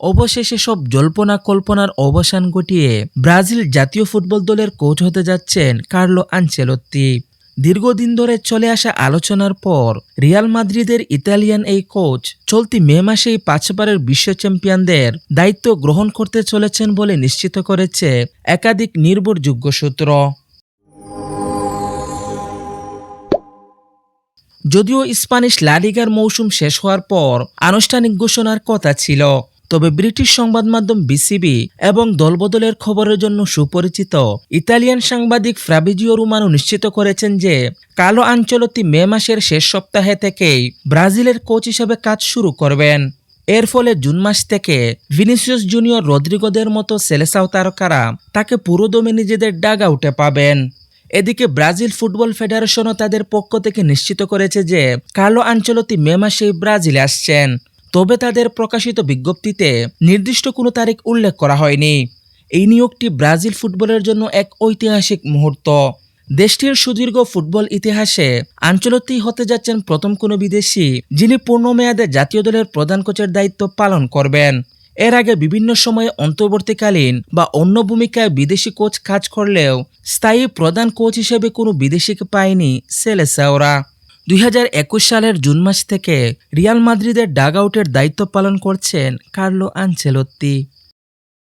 অবশেষে সব জল্পনা কল্পনার অবসান ঘটিয়ে ব্রাজিল জাতীয় ফুটবল দলের কোচ হতে যাচ্ছেন কার্লো আনচেলত্তি। দীর্ঘদিন ধরে চলে আসা আলোচনার পর রিয়াল মাদ্রিদের ইতালিয়ান এই কোচ চলতি মে মাসেই পাঁচবারের বিশ্ব চ্যাম্পিয়নদের দায়িত্ব গ্রহণ করতে চলেছেন বলে নিশ্চিত করেছে একাধিক নির্ভরযোগ্য সূত্র। যদিও স্প্যানিশ লালিগার মৌসুম শেষ হওয়ার পর আনুষ্ঠানিক ঘোষণার কথা ছিল। তবে ব্রিটিশ সংবাদ মাধ্যম বিসিবি এবং দলবদলের খবরের জন্য সুপরিচিত ইতালিয়ান সাংবাদিক ফ্রাবিজিও রুমানো নিশ্চিত করেছেন যে কালো আঞ্চলতি মে মাসের শেষ সপ্তাহে থেকেই ব্রাজিলের কোচ হিসেবে কাজ শুরু করবেন। এর ফলে জুন মাস থেকে ভিনিসিয়াস জুনিয়র রদ্রিগোদের মতো সেলেসাও তারকারা তাকে পুরোদমে নিজেদের ডাগ আউটে পাবেন। এদিকে ব্রাজিল ফুটবল ফেডারেশনও তাদের পক্ষ থেকে নিশ্চিত করেছে যে কালো আঞ্চলতি মে মাসেই ব্রাজিলে আসছেন। তবে তাদের প্রকাশিত বিজ্ঞপ্তিতে নির্দিষ্ট কোনো তারিখ উল্লেখ করা হয়নি। এই নিয়োগটি ব্রাজিল ফুটবলের জন্য এক ঐতিহাসিক মুহূর্ত। দেশটির সুদীর্ঘ ফুটবল ইতিহাসে আঞ্চলতেই হতে যাচ্ছেন প্রথম কোনো বিদেশি, যিনি পূর্ণমেয়াদে জাতীয় দলের প্রধান কোচের দায়িত্ব পালন করবেন। এর আগে বিভিন্ন সময়ে অন্তর্বর্তীকালীন বা অন্য ভূমিকায় বিদেশি কোচ কাজ করলেও স্থায়ী প্রধান কোচ হিসেবে কোনো বিদেশিকে পায়নি সেলেসাওরা। দুই হাজার একুশ সালের জুন মাস থেকে রিয়াল মাদ্রিদের ডাগ আউটের দায়িত্ব পালন করছেন কার্লো আনচেলত্তি।